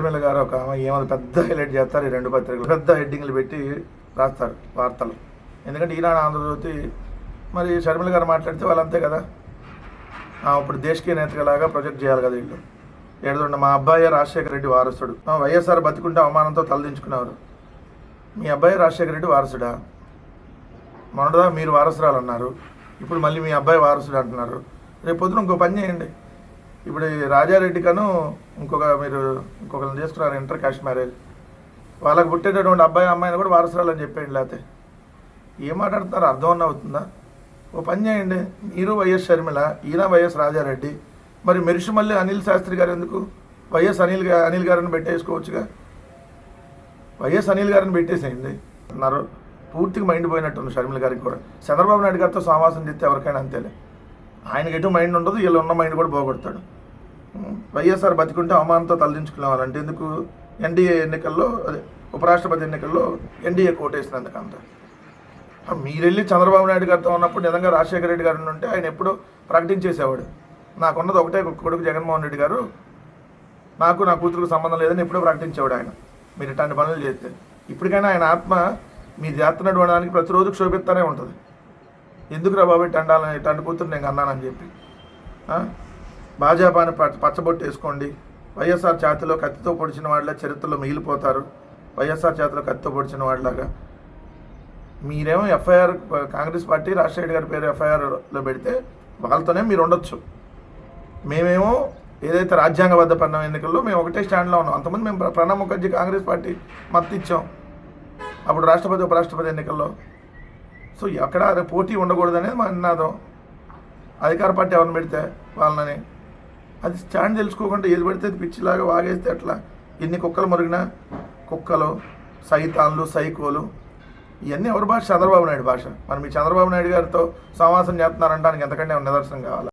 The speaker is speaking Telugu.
షర్మిల గారు ఒక ఏమైనా పెద్ద హైలైట్ చేస్తారు ఈ రెండు పత్రికలు. పెద్ద హెడ్డింగ్లు పెట్టి రాస్తారు వార్తలు. ఎందుకంటే ఈనాడు ఆంధ్రజ్యోతి మరి షర్మిల గారు మాట్లాడితే వాళ్ళంతే కదా. ఇప్పుడు దేశకీయ నేతలాగా ప్రొజెక్ట్ చేయాలి కదా వీళ్ళు. ఏడుతుండ మా అబ్బాయి రాజశేఖర రెడ్డి వారసుడు. వైఎస్ఆర్ బతికుంటే అవమానంతో తలదించుకున్నారు మీ అబ్బాయి రాజశేఖర రెడ్డి వారసుడా? మొన్నటిదా మీరు వారసురాలు అన్నారు ఇప్పుడు మళ్ళీ మీ అబ్బాయి వారసుడు అంటున్నారు. రేపు పొద్దున ఇంకో పని చేయండి. ఇప్పుడు ఈ రాజారెడ్డి కను ఇంకొక మీరు ఇంకొకరిని చేస్తున్నారు ఇంటర్ క్యాస్ట్ మ్యారేజ్ వాళ్ళకి పుట్టేటటువంటి అబ్బాయి అమ్మాయిని కూడా వారసురాలు అని చెప్పేయండి లేకపోతే ఏం మాట్లాడుతున్నారు? అర్థం అన్న అవుతుందా? ఓ పని చేయండి. మీరు వైఎస్ షర్మిల ఈయన వైఎస్ రాజారెడ్డి. మరి మెరిషి మళ్ళీ అనిల్ శాస్త్రి గారు ఎందుకు? వైఎస్ అనిల్ అనిల్ గారిని పెట్టేసుకోవచ్చుగా? వైఎస్ అనిల్ గారిని పెట్టేసేయండి. అన్నారు పూర్తిగా మైండ్ పోయినట్టుంది షర్మిల గారికి కూడా. చంద్రబాబు నాయుడు గారితో సమావాసం చేస్తే ఎవరికైనా అంతేలే. ఆయనకి ఎటు మైండ్ ఉండదు వీళ్ళు ఉన్న మైండ్ కూడా పోగొడతాడు. వైఎస్ఆర్ బతికుంటే అవమానంతో తలదించుకునేవాళ్ళంటే ఎందుకు? ఎన్డీఏ ఎన్నికల్లో అదే ఉపరాష్ట్రపతి ఎన్నికల్లో ఎన్డీఏ కోటేసినందుకు అంత. మీరెళ్ళి చంద్రబాబు నాయుడు గారితో ఉన్నప్పుడు నిజంగా రాజశేఖర రెడ్డి గారు ఉంటే ఆయన ఎప్పుడు ప్రకటించేసేవాడు. నాకున్నది ఒకటే కొడుకు జగన్మోహన్ రెడ్డి గారు. నాకు నా కూతురుకు సంబంధం లేదని ఎప్పుడో ప్రకటించేవాడు ఆయన. మీరు ఇట్లాంటి పనులు చేస్తే. ఇప్పటికైనా ఆయన ఆత్మ మీ చేస్తున్నట్టు ఉండడానికి ప్రతిరోజు క్షోభిస్తూనే ఉంటుంది. ఎందుకు రా టండాలని ఇట్టండాలని నేను అన్నానని చెప్పి. భాజపాని పచ్చ పచ్చబొట్టు వేసుకోండి. వైఎస్ఆర్ ఛాతిలో కత్తితో పొడిచిన వాళ్ళ చరిత్రలో మిగిలిపోతారు. వైఎస్ఆర్ ఛాతిలో కత్తితో పొడిచిన వాళ్ళలాగా మీరేమో ఎఫ్ఐఆర్ కాంగ్రెస్ పార్టీ రాజశేఖర్ గారి పేరు ఎఫ్ఐఆర్లో పెడితే వాళ్ళతోనే మీరు ఉండొచ్చు. మేమేమో ఏదైతే రాజ్యాంగబద్ధపడిన ఎన్నికల్లో మేము ఒకటే స్టాండ్లో ఉన్నాం. అంతమంది మేము ప్రణబ్ ముఖర్జీ కాంగ్రెస్ పార్టీ మద్దతు ఇచ్చాం. అప్పుడు రాష్ట్రపతి ఉపరాష్ట్రపతి ఎన్నికల్లో. సో ఎక్కడ అది పోటీ ఉండకూడదనేది మా నినాదం. అధికార పార్టీ ఎవరిని పెడితే వాళ్ళని. అది స్టాండ్ తెలుసుకోకుండా ఏది పడితే పిచ్చిలాగా వాగేస్తే అట్లా ఎన్ని కుక్కలు మురిగినా కుక్కలు సైతాన్లు సైకోలు ఇవన్నీ ఎవరి భాష? చంద్రబాబు నాయుడు భాష. మరి మీ చంద్రబాబు నాయుడు గారితో సమాసం చేస్తున్నారంటానికి ఎంతకంటే నిదర్శనం కావాలి?